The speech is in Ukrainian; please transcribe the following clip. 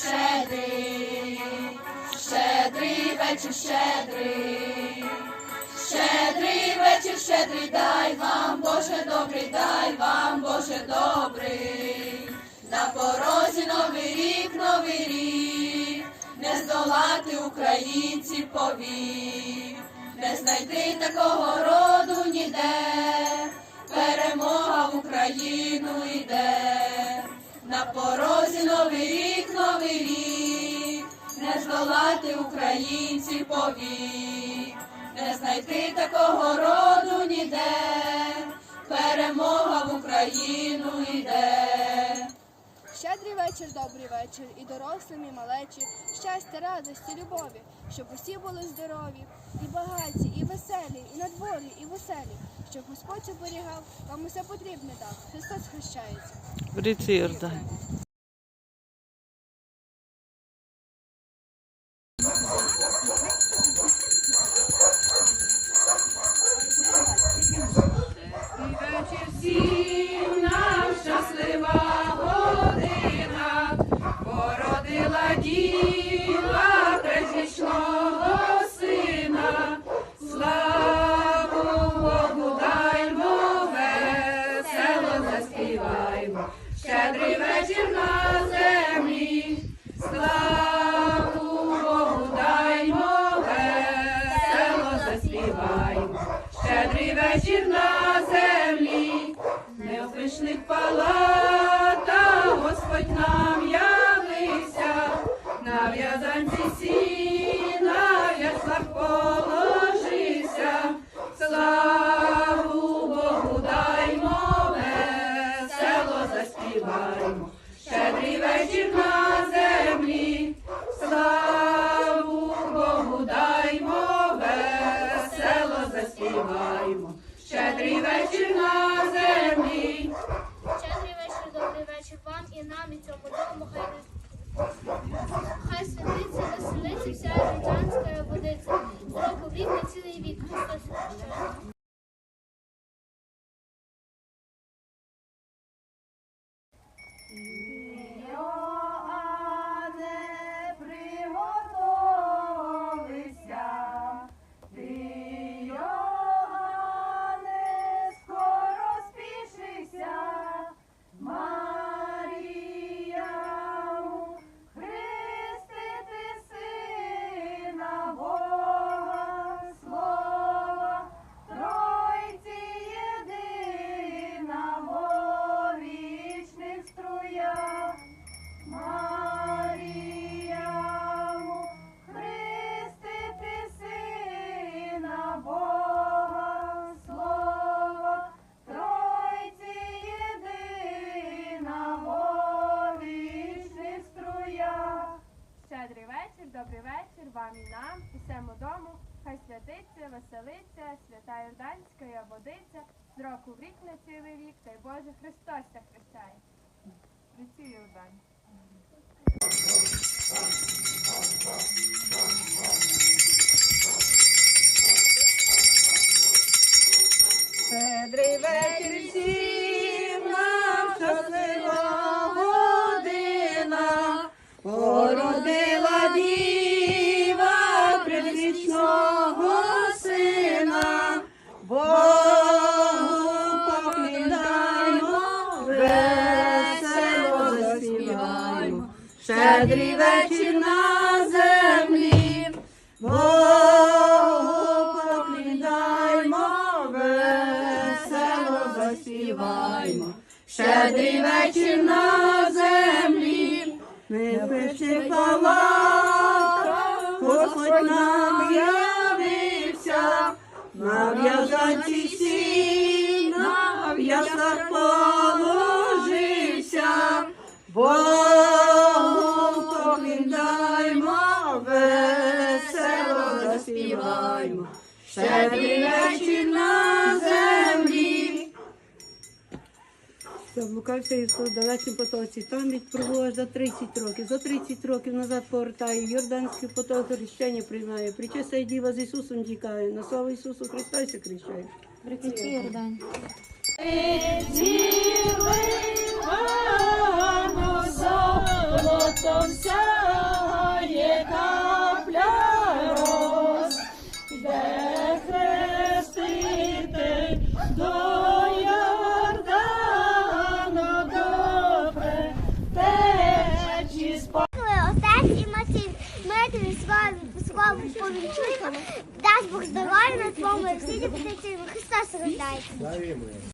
щедрий, щедрий вечір, щедрий, щедрий вечір, щедрий, дай вам, Боже добрий, дай вам, Боже добрий, на порозі новий рік, новий рік, не здолати українців повік, не знайти такого роду ніде, перемога в Україну йде. На порозі не здолати українців повік, не знайти такого роду ніде, перемога в Україну йде. Щедрий вечір, добрий вечір, і дорослим, і малечі, щастя, радості, любові, щоб усі були здорові, і багаті, і веселі, і на дворі, і веселі, щоб Господь оберігав, вам усе потрібне дав. Христос хрещається. В ріці Йордан. Вечір на землі, не в пишних палатах Господь нам явився, на в'язанці сіна, святиться, веселиться, свята Йорданська водиця, з року в рік на цілий вік, та й Боже Христос захрещає. хрещає. В ріці Щедрий вечір на землі, Богу поклідаємо, весело заспіваємо. Щедрий вечір на землі, не пиши палата, Господь нам явився, на сіна, в яслах Щедрий на землі. Заблукався Ісус в далекім потоці. Там відпробував за 30 років. За 30 років назад повертає. Йорданський поток хрещення приймає. Причиста діва з Ісусом тікає. На славу Ісусу Христа і хрещає. Діви, мамо, Отець і матір, ми тобі славу, славу повінчуємо, дасть Бог здоров'я на твоєму, всі дітей Христос рождається.